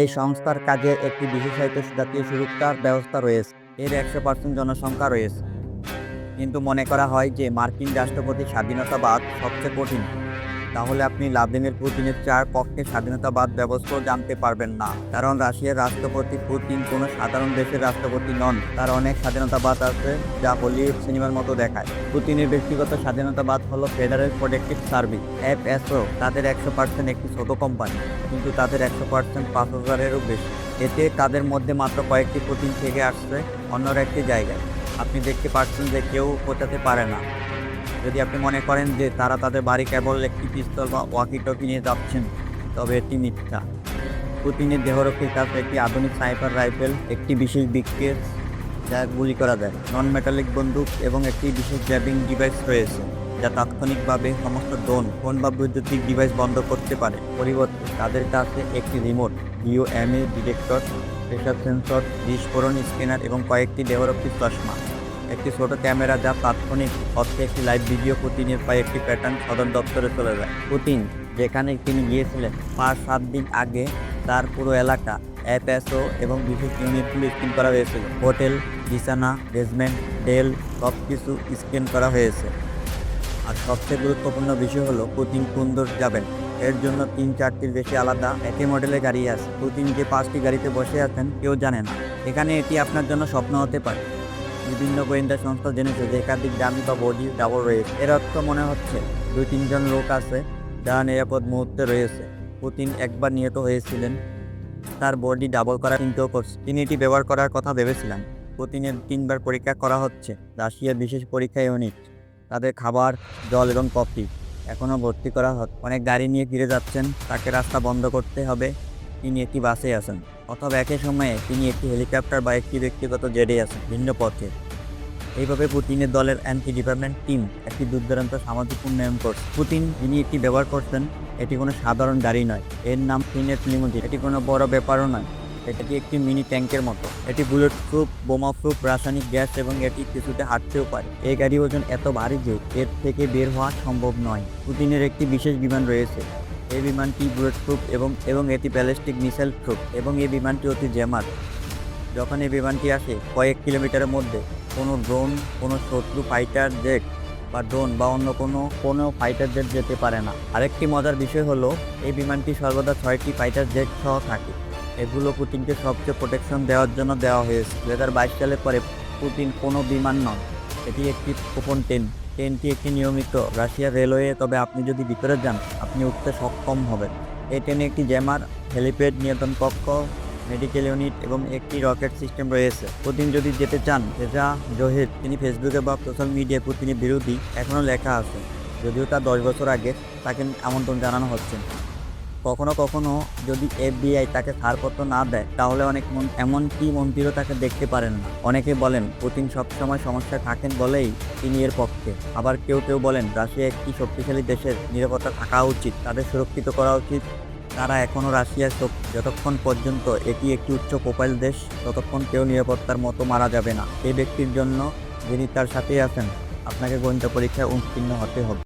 এই সংস্থার কাজে একটি বিশেষায়িত জাতীয় সুরক্ষার ব্যবস্থা রয়েছে। এর একশো পার্সেন্ট জনসংখ্যা রয়েছে। কিন্তু মনে করা হয় যে মার্কিন রাষ্ট্রপতি স্বাধীনতাবাদ সবচেয়ে কঠিন। তাহলে আপনি লাভদিনের পুতিনের চার পক্ষে স্বাধীনতাবাদ ব্যবস্থাও জানতে পারবেন না। কারণ রাশিয়ার রাষ্ট্রপতি পুতিন কোনো সাধারণ দেশের রাষ্ট্রপতি নন। তার অনেক স্বাধীনতাবাদ আছে, যা হলিউড সিনেমার মতো দেখায়। পুতিনের ব্যক্তিগত স্বাধীনতাবাদ হলো ফেডারেল প্রোটেক্টিভ সার্ভিস, এফএসও, তাদের একশো পার্সেন্ট একটি ছোট কোম্পানি, কিন্তু তাদের একশো পার্সেন্ট পাঁচ হাজারেরও বেশি। এতে তাদের মধ্যে মাত্র কয়েকটি পুতিন থেকে আসছে, অন্যর একটি জায়গায়। আপনি দেখতে পাচ্ছেন যে কেউ পৌঁছাতে পারে না। যদি আপনি মনে করেন যে তারা তাদের বাড়ি কেবল একটি পিস্তল বা ওয়াকি টকি নিয়ে যাচ্ছেন, তবে এটি মিথ্যা। পুতিনের দেহরক্ষীর কাছে একটি আধুনিক সাইফার রাইফেল একটি বিশেষ বিক্ষেপ যা গুলি করা যায়। নন মেটালিক বন্দুক এবং একটি বিশেষ জ্যাবিং ডিভাইস রয়েছে, যা তাৎক্ষণিকভাবে সমস্ত ড্রোন, ফোন বা বৈদ্যুতিক ডিভাইস বন্ধ করতে পারে। পরিবর্তে, তাদের কাছে একটি remote DOMA detector pressure sensor, বিস্ফোরণ স্ক্যানার এবং কয়েকটি দেহরক্ষী চশমা। একটি ছোট ক্যামেরা যা তাৎক্ষণিক অর্থে একটি লাইভ ভিডিও পুতিনের পায়ে একটি প্যাটার্ন সদর দপ্তরে চলে যায়। পুতিন, যেখানে তিনি গিয়েছিলেন, পাঁচ সাত দিন আগে তার পুরো এলাকা, এফএসও এবং বিশেষ ইউনিটগুলো স্ক্যান করা হয়েছিল। হোটেল, বিছানা বেসমেন্ট ডেল সব কিছু স্ক্যান করা হয়েছে। আর সবচেয়ে গুরুত্বপূর্ণ বিষয় হলো, পুতিন কোন দোষ যাবেন? এর জন্য তিন চারটির বেশি আলাদা একই মডেলের গাড়ি আছে। পুতিন যে পাঁচটি গাড়িতে বসে আছেন, কেউ জানে না। এখানে এটি আপনার জন্য স্বপ্ন হতে পারে। বিভিন্ন গোয়েন্দা সংস্থা জেনেছে যে একাধিক দামি বা বডি ডাবল রয়েছে। এর অর্থ মনে হচ্ছে দুই তিনজন লোক আছে যারা নিরাপদ মুহূর্তে রয়েছে। পুতিন একবার নিহত হয়েছিলেন। তার বডি ডাবল করার চিন্তাও করছে। তিনি এটি ব্যবহার করার কথা ভেবেছিলেন। পুতিনের তিনবার পরীক্ষা করা হচ্ছে। রাশিয়ার বিশেষ পরীক্ষা ইউনিট। তাদের খাবার, জল এবং কফি এখনও ভর্তি করা হচ্ছে অনেক গাড়ি নিয়ে ফিরে যাচ্ছেন। তাকে রাস্তা বন্ধ করতে হবে। তিনি একটি বাসে আছেন। অথবা একই সময়ে তিনি একটি হেলিকপ্টার বা একটি ব্যক্তিগত জেডে আছেন, ভিন্ন পথে। এইভাবে পুতিনের দলের অ্যান্টি ডিপার্টমেন্ট টিম একটি দুর্দান্ত সামাজিক উন্নয়ন করছে। পুতিন, যিনি এটি ব্যবহার করছেন, এটি কোনো সাধারণ গাড়ি নয়। এর নাম ফিনেট লিমুজিন এটি কোনো বড় ব্যাপারও নয়। এটি একটি মিনি ট্যাঙ্কের মতো। এটি বুলেট প্রুফ বোমা প্রুফ রাসায়নিক গ্যাস এবং এটি কিছুতে হাঁটতেও পারে। এই গাড়ি ওজন এত ভারী যে এর থেকে বের হওয়া সম্ভব নয়। পুতিনের একটি বিশেষ বিমান রয়েছে। এই বিমানটি বুলেট প্রুফ এবং এবং এটি ব্যালিস্টিক মিসাইল প্রুফ এবং এই বিমানটি অতি জ্যামার। যখন এই বিমানটি আসে, কয়েক কিলোমিটারের মধ্যে, কোনো ড্রোন, কোনো শত্রু, ফাইটার জেট বা ড্রোন বা অন্য কোনো কোনো ফাইটার জেট যেতে পারে না। আরেকটি মজার বিষয় হলো, এই বিমানটি সর্বদা ছয়টি ফাইটার জেট সহ থাকে। এগুলো পুতিনকে সবচেয়ে প্রোটেকশন দেওয়ার জন্য দেওয়া হয়েছে। দু হাজার বাইশ সালের পরে পুতিন কোনো বিমান নন। এটি একটি ওপেন ট্রেন ট্রেনটি একটি নিয়মিত রাশিয়ার রেলওয়ে, তবে আপনি যদি ভিতরে যান, আপনি উঠতে সক্ষম হবেন। এই ট্রেনে একটি জ্যামার, হেলিপ্যাড নিয়ন্ত্রণ কক্ষ, মেডিকেল ইউনিট এবং একটি রকেট সিস্টেম রয়েছে। প্রতিদিন যদি যেতে চান রেজা জহির, তিনি ফেসবুকে বা সোশ্যাল মিডিয়ায় পুতিনের বিরোধী এখনও লেখা আছে। যদিও তা দশ বছর আগে, তাকে আমন্ত্রণ জানানো হচ্ছে। কখনো কখনো যদি এফবিআই তাকে ছাড়পত্র না দেয়, তাহলে অনেক মন- এমনকি মন্ত্রীও তাকে দেখতে পারেন না। অনেকে বলেন, পুতিন সবসময় সমস্যায় থাকেন বলেই তিনি এর পক্ষে। আবার কেউ কেউ বলেন, রাশিয়া একটি শক্তিশালী দেশের নিরাপত্তা থাকা উচিত, তাদের সুরক্ষিত করা উচিত। তারা এখনও রাশিয়ার যতক্ষণ পর্যন্ত এটি একটি উচ্চ প্রোফাইল দেশ, ততক্ষণ কেউ নিরাপত্তার মতো মারা যাবে না। এই ব্যক্তির জন্য যিনি তার সাথেই আছেন, আপনাকে গোয়েন্দা পরীক্ষায় উত্তীর্ণ হতে হবে।